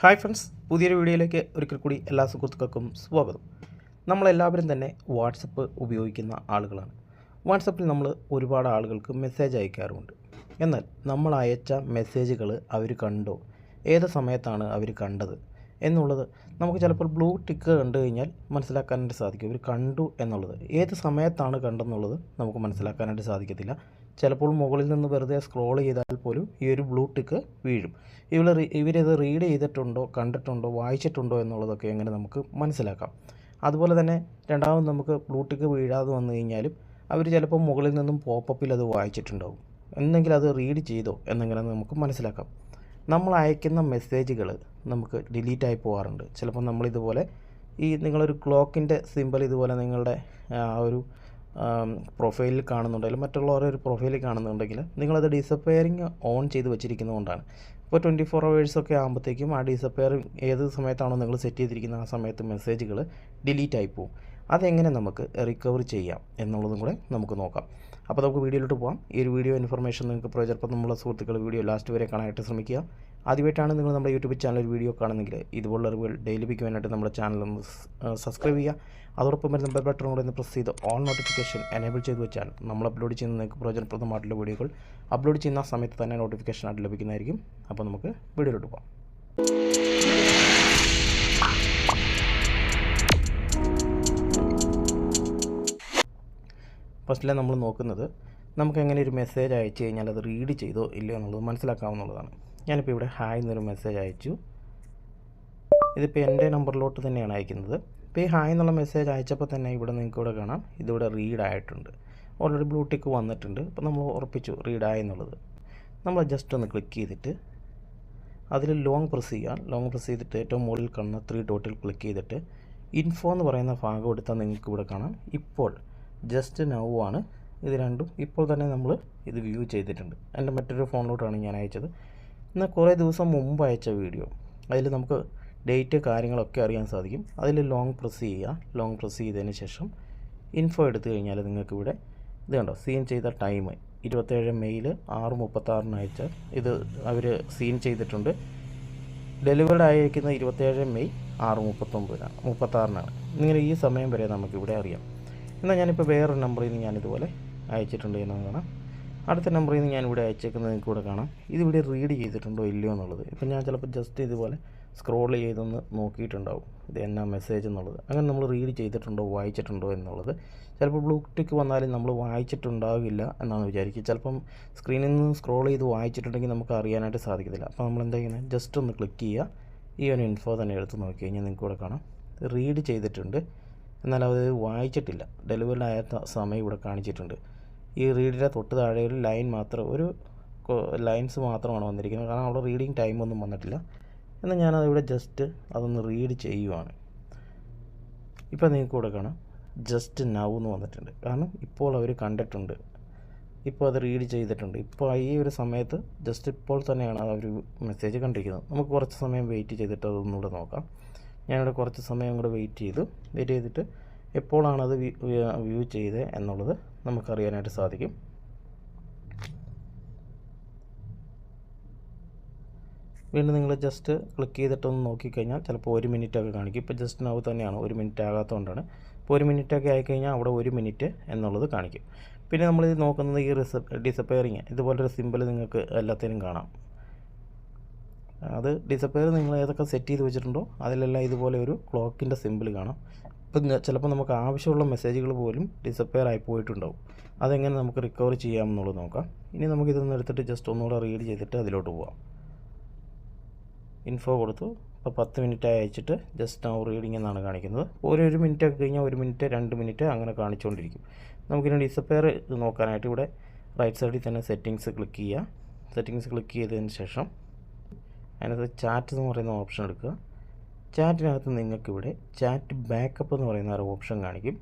Hi friends പുതിയൊരു വീഡിയോയിലേക്ക് ഒരിക്കൽ കൂടി എല്ലാ സുഹൃത്തുക്കൾക്കും സ്വാഗതം. നമ്മളെല്ലാവരും തന്നെ വാട്സപ്പ് ഉപയോഗിക്കുന്ന ആളുകളാണ്. വാട്സപ്പിൽ നമ്മൾ ഒരുപാട് ആളുകൾക്ക് മെസ്സേജ് അയക്കാറുമുണ്ട്. എന്നാൽ നമ്മൾ അയച്ച മെസ്സേജുകൾ അവർ കണ്ടോ? ഏത് സമയത്താണ് അവർ കണ്ടത്? എന്നുള്ളത് നമുക്ക് ചിലപ്പോൾ ബ്ലൂ ടിക്ക് കണ്ടു കഴിഞ്ഞാൽ മനസ്സിലാക്കാനായിട്ട് സാധിക്കും. ഇവർ കണ്ടു എന്നുള്ളത്. ഏത് സമയത്താണ് കണ്ടെന്നുള്ളത് നമുക്ക് മനസ്സിലാക്കാനായിട്ട് സാധിക്കത്തില്ല. ചിലപ്പോൾ മുകളിൽ നിന്ന് വെറുതെ സ്ക്രോൾ ചെയ്താൽ പോലും ഈ ഒരു ബ്ലൂ ടിക്ക് വീഴും. ഇവർ ഇവരിത് റീഡ് ചെയ്തിട്ടുണ്ടോ കണ്ടിട്ടുണ്ടോ വായിച്ചിട്ടുണ്ടോ എന്നുള്ളതൊക്കെ എങ്ങനെ നമുക്ക് മനസ്സിലാക്കാം. അതുപോലെ തന്നെ രണ്ടാമത് നമുക്ക് ബ്ലൂ ടിക്ക് വീഴാതെ വന്നു കഴിഞ്ഞാലും അവർ ചിലപ്പോൾ മുകളിൽ നിന്നും പോപ്പപ്പിൽ അത് വായിച്ചിട്ടുണ്ടാവും. എന്നെങ്കിൽ അത് റീഡ് ചെയ്തോ എന്നെങ്ങനെ നമുക്ക് മനസ്സിലാക്കാം. നമ്മൾ അയക്കുന്ന മെസ്സേജുകൾ നമുക്ക് ഡിലീറ്റ് ആയി പോകാറുണ്ട് ചിലപ്പോൾ നമ്മളിതുപോലെ ഈ നിങ്ങളൊരു ക്ലോക്കിന്റെ സിമ്പൽ ഇതുപോലെ നിങ്ങളുടെ ഒരു പ്രൊഫൈലിൽ കാണുന്നുണ്ടെങ്കിൽ മറ്റുള്ളവരുടെ ഒരു പ്രൊഫൈലിൽ കാണുന്നുണ്ടെങ്കിൽ നിങ്ങളത് ഡിസപ്പയറിങ് ഓൺ ചെയ്ത് വെച്ചിരിക്കുന്നതുകൊണ്ടാണ്. ഇപ്പോൾ ട്വന്റി ഫോർ അവേഴ്സൊക്കെ ആകുമ്പോഴത്തേക്കും ആ ഡിസപ്പയറിങ് ഏത് സമയത്താണോ നിങ്ങൾ സെറ്റ് ചെയ്തിരിക്കുന്ന ആ സമയത്ത് മെസ്സേജുകൾ ഡിലീറ്റ് ആയി പോകും അതെങ്ങനെ നമുക്ക് റിക്കവർ ചെയ്യാം എന്നുള്ളതും കൂടെ നമുക്ക് നോക്കാം. അപ്പോൾ നമുക്ക് വീഡിയോയിലോട്ട് പോകാം ഈ ഒരു വീഡിയോ ഇൻഫർമേഷൻ നിങ്ങൾക്ക് പ്രയോജനപ്പെടുന്നുള്ള സുഹൃത്തുക്കൾ വീഡിയോ ലാസ്റ്റ് വരെ കാണാനായിട്ട് ശ്രമിക്കുക. ആദ്യമായിട്ടാണ് നിങ്ങൾ നമ്മുടെ യൂട്യൂബ് ചാനൽ ഒരു വീഡിയോ കാണുന്നെങ്കിൽ ഇതുപോലുള്ള അറിവുകൾ ഡെയിലി ലഭിക്കുവാനായിട്ട് നമ്മുടെ ചാനൽ ഒന്ന് സബ്സ്ക്രൈബ് ചെയ്യുക. അതോടൊപ്പം വരുന്ന ബെൽ ബട്ടൺ കൂടെ ഒന്ന് പ്രസ് ചെയ്ത് ഓൺ നോട്ടിഫിക്കേഷൻ എനേബിൾ ചെയ്ത് വെച്ചാൽ നമ്മൾ അപ്ലോഡ് ചെയ്യുന്ന നിങ്ങൾക്ക് പ്രയോജനപ്രദമായിട്ടുള്ള വീഡിയോകൾ അപ്ലോഡ് ചെയ്യുന്ന സമയത്ത് തന്നെ നോട്ടിഫിക്കേഷൻ ആയിട്ട് ലഭിക്കുന്നതായിരിക്കും. അപ്പോൾ നമുക്ക് വീഡിയോയിലോട്ട് പോകാം ഫസ്റ്റിലെ നമ്മൾ നോക്കുന്നത് നമുക്ക് എങ്ങനെ ഒരു മെസ്സേജ് അയച്ചു കഴിഞ്ഞാൽ അത് റീഡ് ചെയ്തോ ഇല്ലയോ എന്നുള്ളത് മനസ്സിലാക്കാവുന്നതാണ്. ഞാനിപ്പോൾ ഇവിടെ ഹായ് എന്നൊരു മെസ്സേജ് അയച്ചു. ഇതിപ്പോൾ എന്റെ നമ്പറിലോട്ട് തന്നെയാണ് അയക്കുന്നത്. ഇപ്പോൾ ഈ ഹായ് എന്നുള്ള മെസ്സേജ് അയച്ചപ്പോൾ തന്നെ ഇവിടെ നിങ്ങൾക്ക് ഇവിടെ കാണാം. ഇതിവിടെ റീഡ് ആയിട്ടുണ്ട്. ഓൾറെഡി ബ്ലൂ ടിക്ക് വന്നിട്ടുണ്ട്. അപ്പോൾ നമ്മൾ ഉറപ്പിച്ചു റീഡ് ആയി എന്നുള്ളത്. നമ്മൾ ജസ്റ്റ് ഒന്ന് ക്ലിക്ക് ചെയ്തിട്ട് അതിൽ ലോങ് പ്രസ് ചെയ്യുക ലോങ് പ്രസ് ചെയ്തിട്ട് ഏറ്റവും മുകളിൽ കാണുന്ന ത്രീ ഡോട്ടിൽ ക്ലിക്ക് ചെയ്തിട്ട് ഇൻഫോ എന്ന് പറയുന്ന ഭാഗം എടുത്താൽ നിങ്ങൾക്ക് ഇവിടെ കാണാം. ഇപ്പോൾ ജസ്റ്റ് നൗ ആണ്. ഇത് രണ്ടും ഇപ്പോൾ തന്നെ നമ്മൾ ഇത് വ്യൂ ചെയ്തിട്ടുണ്ട്. എന്റെ മറ്റൊരു ഫോണിലോട്ടാണ് ഞാൻ അയച്ചത്. എന്നാൽ കുറേ ദിവസം മുമ്പ് അയച്ച വീഡിയോ. അതിൽ നമുക്ക് ഡേറ്റ് കാര്യങ്ങളൊക്കെ അറിയാൻ സാധിക്കും. അതിൽ ലോങ് പ്രസ് ചെയ്യുക. ലോങ് പ്രസ് ചെയ്തതിന് ശേഷം ഇൻഫോ എടുത്തു കഴിഞ്ഞാൽ നിങ്ങൾക്ക് ഇവിടെ ഇത് കണ്ടോ? സീൻ ചെയ്ത ടൈം ഇരുപത്തേഴ് മെയിൽ ആറ് മുപ്പത്താറിന് അയച്ച ഇത് അവർ സീൻ ചെയ്തിട്ടുണ്ട്. ഡെലിവേർഡ് ആയിരിക്കുന്ന ഇരുപത്തേഴ് മെയ് ആറ് മുപ്പത്തൊമ്പതിനാണ്. മുപ്പത്താറിനാണ്. ഇങ്ങനെ ഈ സമയം വരെ നമുക്കിവിടെ അറിയാം. എന്നാൽ ഞാനിപ്പോൾ വേറൊരു നമ്പറിൽ നിന്ന് ഞാനിതുപോലെ അയച്ചിട്ടുണ്ട് എന്ന് കാണാം അടുത്ത നമ്പറിൽ നിന്ന് ഇവിടെ അയച്ചേക്കുന്നത് നിങ്ങൾക്ക് ഇവിടെ കാണാം. ഇതിവിടെ റീഡ് ചെയ്തിട്ടുണ്ടോ ഇല്ലയോ എന്നുള്ളത്. ഇപ്പം ഞാൻ ചിലപ്പോൾ ജസ്റ്റ് ഇതുപോലെ സ്ക്രോൾ ചെയ്തൊന്ന് നോക്കിയിട്ടുണ്ടാവും. ഇത് എന്നാ മെസ്സേജ് എന്നുള്ളത്. അങ്ങനെ നമ്മൾ റീഡ് ചെയ്തിട്ടുണ്ടോ വായിച്ചിട്ടുണ്ടോ എന്നുള്ളത്. ചിലപ്പോൾ ബ്ലൂ ടിക്ക് വന്നാലും നമ്മൾ വായിച്ചിട്ടുണ്ടാവില്ല എന്നാണ് വിചാരിക്കുക. ചിലപ്പം സ്ക്രീനിൽ നിന്ന് സ്ക്രോൾ ചെയ്ത് വായിച്ചിട്ടുണ്ടെങ്കിൽ നമുക്ക് അറിയാനായിട്ട് സാധിക്കത്തില്ല. അപ്പോൾ നമ്മൾ എന്താ ചെയ്യുന്നത്? ജസ്റ്റ് ഒന്ന് ക്ലിക്ക് ചെയ്യുക. ഈ ഒരു ഇൻഫോ തന്നെ എടുത്ത് നോക്കി കഴിഞ്ഞാൽ നിങ്ങൾക്ക് ഇവിടെ കാണാം. റീഡ് ചെയ്തിട്ടുണ്ട്. എന്നാൽ അത് വായിച്ചിട്ടില്ല. ഡെലിവറി ആയ സമയം ഇവിടെ കാണിച്ചിട്ടുണ്ട്. ഈ റീഡിന്റെ തൊട്ട് താഴെ ഒരു ലൈൻ മാത്രം ഒരു ലൈൻസ് മാത്രമാണ് വന്നിരിക്കുന്നത്. കാരണം അവിടെ റീഡിങ് ടൈം ഒന്നും വന്നിട്ടില്ല. എന്നാൽ ഞാനതിവിടെ ജസ്റ്റ് അതൊന്ന് റീഡ് ചെയ്യുവാണ്. ഇപ്പം നിങ്ങൾക്ക് കാണാം. ജസ്റ്റ് നൗ എന്ന് വന്നിട്ടുണ്ട്. കാരണം ഇപ്പോൾ അവർ കണ്ടിട്ടുണ്ട്. ഇപ്പോൾ അത് റീഡ് ചെയ്തിട്ടുണ്ട്. ഇപ്പോൾ ഈ ഒരു സമയത്ത് ജസ്റ്റ് ഇപ്പോൾ തന്നെയാണ് ഒരു മെസ്സേജ് കണ്ടിരിക്കുന്നത്. നമുക്ക് കുറച്ച് സമയം വെയിറ്റ് ചെയ്തിട്ട് അതൊന്നുകൂടെ നോക്കാം. ഞാനിവിടെ കുറച്ച് സമയം കൂടെ വെയിറ്റ് ചെയ്തു. വെയിറ്റ് ചെയ്തിട്ട് എപ്പോഴാണത് വ്യൂ ചെയ്തത് എന്നുള്ളത് നമുക്കറിയാനായിട്ട് സാധിക്കും. വീണ്ടും നിങ്ങൾ ജസ്റ്റ് ക്ലിക്ക് ചെയ്തിട്ടൊന്ന് നോക്കിക്കഴിഞ്ഞാൽ ചിലപ്പോൾ ഒരു മിനിറ്റ് ഒക്കെ കാണിക്കും. ഇപ്പോൾ ജസ്റ്റ് നവ് തന്നെയാണ് ഒരു മിനിറ്റ് ആകാത്തതുകൊണ്ടാണ് ഇപ്പോൾ ഒരു മിനിറ്റ് ഒക്കെ ആയിക്കഴിഞ്ഞാൽ അവിടെ ഒരു മിനിറ്റ് എന്നുള്ളത് കാണിക്കും. പിന്നെ നമ്മൾ ഇത് നോക്കുന്നത് ഈ റിസ ഡിസപ്പയറിങ് ഇതുപോലൊരു സിമ്പിൾ നിങ്ങൾക്ക് എല്ലാത്തിനും കാണാം. അത് ഡിസപ്പയർ നിങ്ങൾ ഏതൊക്കെ സെറ്റ് ചെയ്ത് വെച്ചിട്ടുണ്ടോ അതിലെല്ലാം ഇതുപോലെ ഒരു ക്ലോക്കിന്റെ സിമ്പിൾ കാണാം. ഇപ്പം ചിലപ്പോൾ നമുക്ക് ആവശ്യമുള്ള മെസ്സേജുകൾ പോലും ഡിസപ്പയർ ആയി പോയിട്ടുണ്ടാവും. അതെങ്ങനെ നമുക്ക് റിക്കവർ ചെയ്യാമെന്നുള്ളത് നോക്കാം. ഇനി നമുക്ക് നമുക്കിതൊന്ന് എടുത്തിട്ട് ജസ്റ്റ് ഒന്നുകൂടെ റീഡ് ചെയ്തിട്ട് അതിലോട്ട് പോവാം. ഇൻഫോ കൊടുത്തു. ഇപ്പോൾ പത്ത് മിനിറ്റ് അയച്ചിട്ട് ജസ്റ്റ് നൗ റീഡിംഗ് എന്നാണ് കാണിക്കുന്നത്. ഒരു ഒരു മിനിറ്റ് ഒക്കെ കഴിഞ്ഞാൽ ഒരു മിനിറ്റ് രണ്ട് മിനിറ്റ് അങ്ങനെ കാണിച്ചുകൊണ്ടിരിക്കും. നമുക്കിനി ഡിസപ്പയർ നോക്കാനായിട്ട് ഇവിടെ റൈറ്റ് സൈഡിൽ തന്നെ സെറ്റിങ്സ് ക്ലിക്ക് ചെയ്യുക. സെറ്റിങ്സ് ക്ലിക്ക് ചെയ്തതിന് ശേഷം അതിനകത്ത് ചാറ്റ് എന്ന് പറയുന്ന ഓപ്ഷൻ എടുക്കുക. ചാറ്റിനകത്ത് നിങ്ങൾക്കിവിടെ ചാറ്റ് ബാക്കപ്പ് എന്ന് പറയുന്ന ഒരു ഓപ്ഷൻ കാണിക്കും.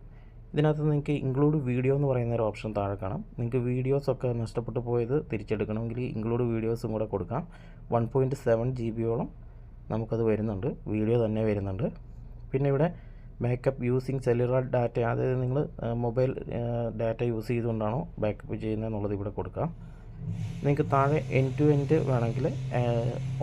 ഇതിനകത്ത് നിങ്ങൾക്ക് ഇൻക്ലൂഡ് വീഡിയോ എന്ന് പറയുന്ന ഒരു ഓപ്ഷൻ താഴെ കാണാം. നിങ്ങൾക്ക് വീഡിയോസൊക്കെ നഷ്ടപ്പെട്ടു പോയത് തിരിച്ചെടുക്കണമെങ്കിൽ ഇൻക്ലൂഡ് വീഡിയോസും കൂടെ കൊടുക്കാം. വൺ പോയിന്റ് സെവൻ ജി ബിയോളം നമുക്കത് വരുന്നുണ്ട്. വീഡിയോ തന്നെ വരുന്നുണ്ട്. പിന്നെ ഇവിടെ ബാക്കപ്പ് യൂസിങ് സെല്ലുലാർ ഡാറ്റ അതായത് നിങ്ങൾ മൊബൈൽ ഡാറ്റ യൂസ് ചെയ്തുകൊണ്ടാണോ ബാക്കപ്പ് ചെയ്യുന്നത് എന്നുള്ളത് ഇവിടെ കൊടുക്കാം. നിങ്ങൾക്ക് താഴെ എൻ ടു എൻഡ് വേണമെങ്കിൽ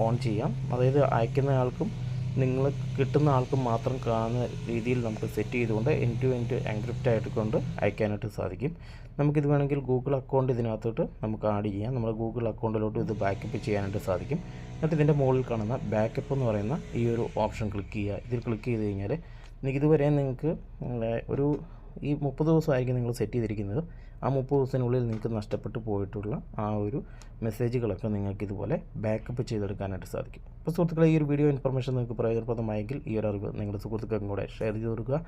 ഓൺ ചെയ്യാം. അതായത് അയക്കുന്ന ആൾക്കും നിങ്ങൾ കിട്ടുന്ന ആൾക്ക് മാത്രം കാണുന്ന രീതിയിൽ നമുക്ക് സെറ്റ് ചെയ്തുകൊണ്ട് end to end to encrypt ആയിട്ട് കൊണ്ട് അയക്കാനായിട്ട് സാധിക്കും. നമുക്കിത് വേണമെങ്കിൽ ഗൂഗിൾ അക്കൗണ്ട് ഇതിനകത്തോട്ട് നമുക്ക് ആഡ് ചെയ്യാം. നമ്മുടെ ഗൂഗിൾ അക്കൗണ്ടിലോട്ട് ഇത് ബാക്കപ്പ് ചെയ്യാനായിട്ട് സാധിക്കും. എന്നിട്ട് ഇതിന്റെ മുകളിൽ കാണുന്ന ബാക്കപ്പ് എന്ന് പറയുന്ന ഈ ഒരു ഓപ്ഷൻ ക്ലിക്ക് ചെയ്യുക. ഇതിൽ ക്ലിക്ക് ചെയ്ത് കഴിഞ്ഞാൽ നിങ്ങൾക്ക് ഇതുവരെ നിങ്ങൾക്ക് ഒരു ഈ മുപ്പത് ദിവസമായിരിക്കും നിങ്ങൾ സെറ്റ് ചെയ്തിരിക്കുന്നത്. ആ മുപ്പത് ദിവസത്തിനുള്ളിൽ നിങ്ങൾക്ക് നഷ്ടപ്പെട്ടു പോയിട്ടുള്ള ആ ഒരു മെസ്സേജുകളൊക്കെ നിങ്ങൾക്ക് ഇതുപോലെ ബാക്കപ്പ് ചെയ്തെടുക്കാനായിട്ട് സാധിക്കും. അപ്പോൾ സുഹൃത്തുക്കളെ ഈ ഒരു വീഡിയോ ഇൻഫർമേഷൻ നിങ്ങൾക്ക് പ്രയോജനപ്രദമായെങ്കിൽ ഈ ഒരു അറിവ് നിങ്ങളുടെ സുഹൃത്തുക്കൾക്കും കൂടെ ഷെയർ ചെയ്ത് കൊടുക്കുക.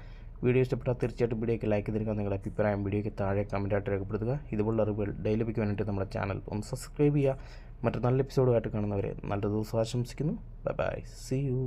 വീഡിയോ ഇഷ്ടപ്പെട്ടാൽ തീർച്ചയായിട്ടും വീഡിയോയ്ക്ക് ലൈക്ക് ചെയ്തിരിക്കുക. നിങ്ങളുടെ അഭിപ്രായം വീഡിയോയ്ക്ക് താഴെ കമന്റായിട്ട് രേഖപ്പെടുത്തുക. ഇതുപോലുള്ള അറിവുകൾ ഡെയിലി ലഭിക്കാൻ വേണ്ടിയിട്ട് നമ്മുടെ ചാനൽ ഒന്ന് സബ്സ്ക്രൈബ് ചെയ്യുക. മറ്റു നല്ല എപ്പിസോഡുമായിട്ട് കാണുന്നവരെ നല്ല ദിവസം ആശംസിക്കുന്നു. Bye bye C U